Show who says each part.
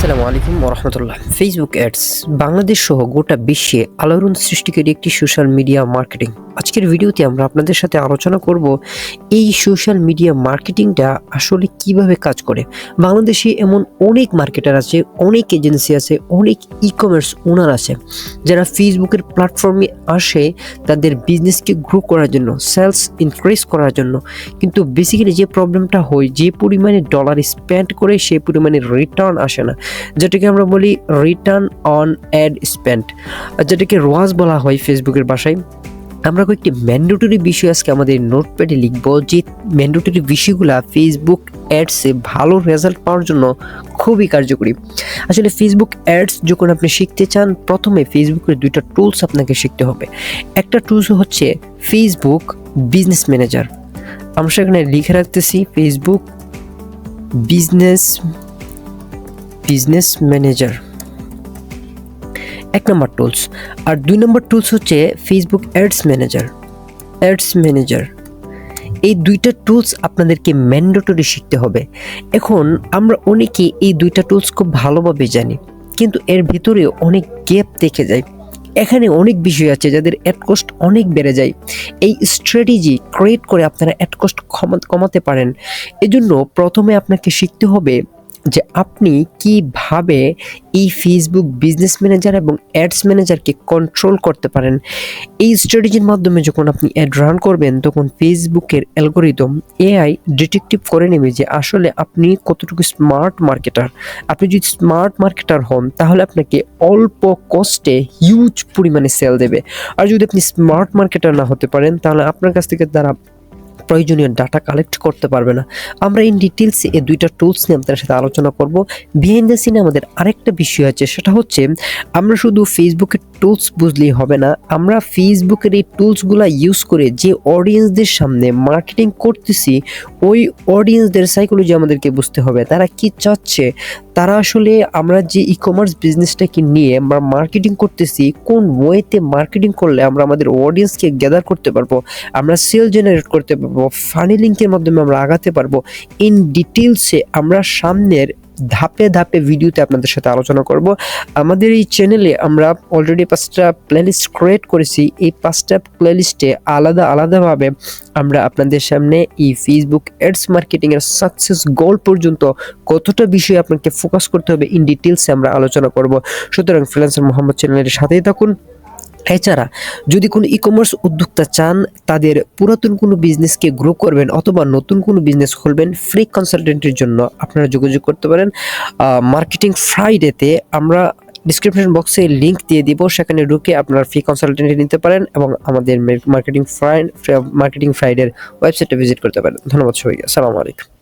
Speaker 1: আসসালামু আলাইকুম রহমতুল্লাহ। Facebook ads Bangladesh সহ গোটা বিশ্বে আলোড়ন সৃষ্টিকারী একটি সোশ্যাল মিডিয়া মার্কেটিং আজকের ভিডিওতে আমরা আপনাদের সাথে আলোচনা করব এই সোশ্যাল মিডিয়া মার্কেটিংটা আসলে কীভাবে কাজ করে। বাংলাদেশে এমন অনেক মার্কেটার আছে, অনেক এজেন্সি আছে, অনেক ই কমার্স ওনার আছে, যারা ফেসবুকের প্ল্যাটফর্মে আসে তাদের বিজনেসকে গ্রো করার জন্য সেলস ইনক্রিজ করার জন্য। কিন্তু বেসিক্যালি যে প্রবলেমটা হয়, যে পরিমাণে ডলার স্পেন্ড করে সেই পরিমাণে রিটার্ন আসে না। যেটাকে আমরা বলি রিটার্ন অন অ্যাড স্পেন্ড যেটাকে রোয়াজ বলা হয় ফেসবুকের ভাষায় আমরা কয়েকটি ম্যান্ডেটরি বিষয় আজকে আমাদের নোটপ্যাডে লিখব যে ম্যান্ডেটরি বিষয়গুলো ফেসবুক অ্যাডসে ভালো রেজাল্ট পাওয়ার জন্য খুবই কার্যকরী। আসলে ফেসবুক অ্যাডস যখন আপনি শিখতে চান, প্রথমে ফেসবুকের দুইটা টুলস আপনাকে শিখতে হবে। একটা টুলস হচ্ছে ফেসবুক বিজনেস ম্যানেজার আমরা সেখানে লিখে রাখতেছি ফেসবুক বিজনেস বিজনেস ম্যানেজার এক নম্বর টুলস আর দুই নম্বর টুলস হচ্ছে Facebook ads manager ads manager এই দুইটা টুলস আপনাদেরকে ম্যান্ডেটরি শিখতে হবে। এখন আমরা অনেকে এই দুইটা টুলস খুব ভালোভাবে জানি, কিন্তু এর ভিতরে অনেক গ্যাপ দেখে যায় এখানে অনেক বিষয় আছে যাদের অ্যাড কস্ট অনেক বেড়ে যায়। এই স্ট্র্যাটেজি ক্রিয়েট করে আপনারা অ্যাড কস্ট কমাতে পারেন। এজন্য প্রথমে আপনাকে শিখতে হবে যে আপনি কীভাবে এই ফেসবুক বিজনেস ম্যানেজার এবং অ্যাডস ম্যানেজারকে কন্ট্রোল করতে পারেন। এই স্ট্র্যাটেজির মাধ্যমে যখন আপনি অ্যাড রান করবেন, তখন ফেসবুকের অ্যালগোরিদম এআই ডিটেকটিভ করে নেবে যে আসলে আপনি কতটুকু স্মার্ট মার্কেটার আপনি যদি স্মার্ট মার্কেটার হন, তাহলে আপনাকে অল্প কস্টে হিউজ পরিমাণে সেল দেবে। আর যদি আপনি স্মার্ট মার্কেটার না হতে পারেন, তাহলে আপনার কাছ থেকে তারা প্রয়োজনীয় ডাটা কালেক্ট করতে পারবে না। আমরা ইন ডিটেলসে এই দুইটা টুলস নিয়ে আপনাদের সাথে আলোচনা করব। বিহাইন্ড দ্য সিনে আমাদের আরেকটা বিষয় আছে, সেটা হচ্ছে আমরা শুধু ফেসবুকের টুলস বুঝলেই হবে না, আমরা ফেসবুকের এই টুলসগুলো ইউজ করে যে অডিয়েন্সদের সামনে মার্কেটিং করতেছি, ওই অডিয়েন্সদের সাইকোলজি আমাদেরকে বুঝতে হবে। তারা কি চাচ্ছে? তারা আসলে আমরা যে ই কমার্স বিজনেসটাকে নিয়ে আমরা মার্কেটিং করতেছি, কোন ওয়েতে মার্কেটিং করলে আমরা আমাদের অডিয়েন্সকে গ্যাদার করতে পারব, আমরা সেল জেনারেট করতে পারব ফানি লিঙ্কের মাধ্যমে আমরা আগাতে পারব ইন ডিটেলসে আমরা সামনের ধাপে ধাপে ভিডিওতে আপনাদের সাথে আলোচনা করব। আমাদের এই চ্যানেলে আমরা অলরেডি পাঁচটা প্লেলিস্ট ক্রিয়েট করেছি। এই পাঁচটা প্লেলিস্টে আলাদা আলাদাভাবে আমরা আপনাদের সামনে এই ফেসবুক অ্যাডস মার্কেটিংয়ের সাকসেস গোল পর্যন্ত কতটা বিষয়ে আপনাকে ফোকাস করতে হবে ইন ডিটেলসে আমরা আলোচনা করব। সুতরাং ফ্রিল্যান্সার মোহাম্মদ চ্যানেলের সাথেই থাকুন। এছাড়া যদি কোনো ই কমার্স উদ্যোক্তা চান, তাদের পুরাতন কোনো বিজনেসকে গ্রো করবেন অথবা নতুন কোনো বিজনেস খুলবেন ফ্রি কনসালটেন্টের জন্য আপনারা যোগাযোগ করতে পারেন। মার্কেটিং ফ্রাইডেতে আমরা ডিসক্রিপশন বক্সে লিঙ্ক দিয়ে দিব, সেখানে ঢুকে আপনারা ফ্রি কনসালটেন্ট নিতে পারেন এবং আমাদের মার্কেটিং ফ্রাই মার্কেটিং ফ্রাইডের ওয়েবসাইটে ভিজিট করতে পারেন। ধন্যবাদ সবাইকে, আসসালামু আলাইকুম।